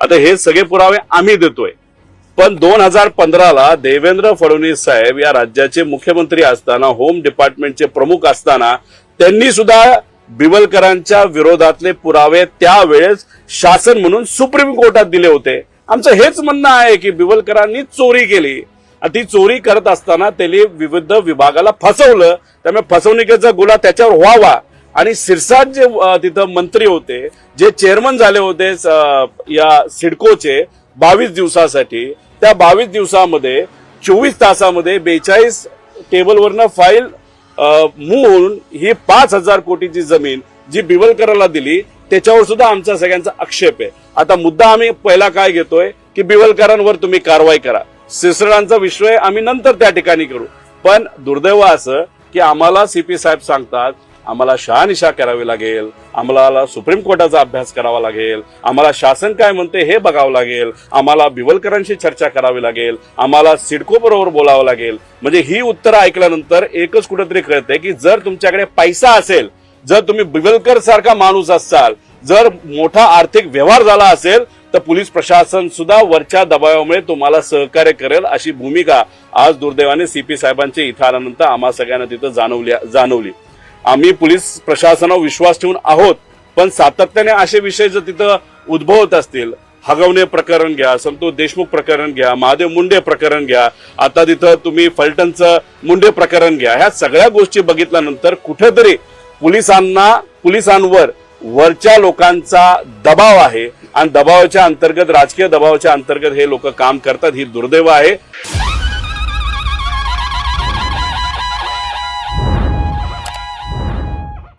आता हे सगळे पुरावे आम्ही देतोय. पण दोन हजार पंधराला देवेंद्र फडणवीस साहेब या राज्याचे मुख्यमंत्री असताना होम डिपार्टमेंटचे प्रमुख असताना त्यांनी सुद्धा बिवलकरांच्या विरोधातले पुरावे त्यावेळेस शासन म्हणून सुप्रीम कोर्टात दिले होते. आमचं हेच म्हणणं आहे की बिवलकरांनी चोरी केली. आणि ती चोरी करत असताना त्यांनी विविध विभागाला फसवलं. त्यामुळे फसवणुकीचा गुन्हा त्याच्यावर व्हावा. आणि सिरसाट जे तिथं मंत्री होते जे चेअरमन झाले होते या सिडकोचे बावीस दिवसासाठी त्या बावीस दिवसामध्ये चोवीस तासामध्ये बेचाळीस टेबलवरनं फाईल मूव होऊन ही पाच हजार कोटीची जमीन जी बिवलकराला दिली त्याच्यावर सुद्धा आमचा सगळ्यांचा आक्षेप आहे. आता मुद्दा आम्ही पहिला काय घेतोय की बिवलकरांवर तुम्ही कारवाई करा. सिसरडांचा विषय आम्ही नंतर त्या ठिकाणी करू. पण दुर्दैव असं की आम्हाला सीपी साहेब सांगतात आम्हाला शहानिशा करावी लागेल. आम्हाला सुप्रीम कोर्टाचा अभ्यास करावा लागेल. आम्हाला शासन काय म्हणते हे बघावं लागेल. आम्हाला बिवलकरांशी चर्चा करावी लागेल. आम्हाला सिडको बरोबर बोलावं लागेल. म्हणजे ही उत्तरं ऐकल्यानंतर एकच कुठेतरी कळतंय की जर तुमच्याकडे पैसा असेल जर तुम्ही बिवलकर सारखा माणूस असाल जर मोठा आर्थिक व्यवहार झाला असेल तर पोलीस प्रशासन सुद्धा वरच्या दबावामुळे तुम्हाला सहकार्य करेल अशी भूमिका आज दुर्दैवाने सीपी साहेबांच्या इथं आल्यानंतर आम्हा सगळ्यांना तिथं जाणवली जाणवली. आम्ही पोलीस प्रशासनावर विश्वास ठेवून आहोत पण सातत्याने असे विषय जर तिथं उद्भवत असतील हगवणे प्रकरण घ्या संतोष देशमुख प्रकरण घ्या महादेव मुंडे प्रकरण घ्या आता तिथं तुम्ही फलटणचं मुंडे प्रकरण घ्या ह्या सगळ्या गोष्टी बघितल्यानंतर कुठेतरी पोलिसांना पोलिसांवर वरच्या लोकांचा दबाव आहे. आणि दबावाच्या अंतर्गत राजकीय दबावाच्या अंतर्गत हे लोक काम करतात ही दुर्दैव आहे.